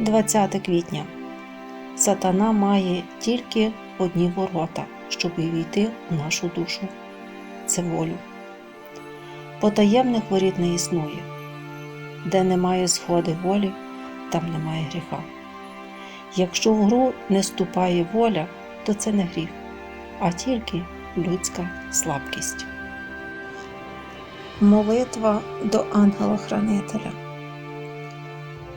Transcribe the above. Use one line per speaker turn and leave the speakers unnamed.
20 квітня. Сатана має тільки одні ворота, щоб увійти в нашу душу. Це волю. Потаємних воріт не існує. Де немає згоди волі, там немає гріха. Якщо в гру не ступає воля, то це не гріх, а тільки людська слабкість. Молитва до ангела-хранителя.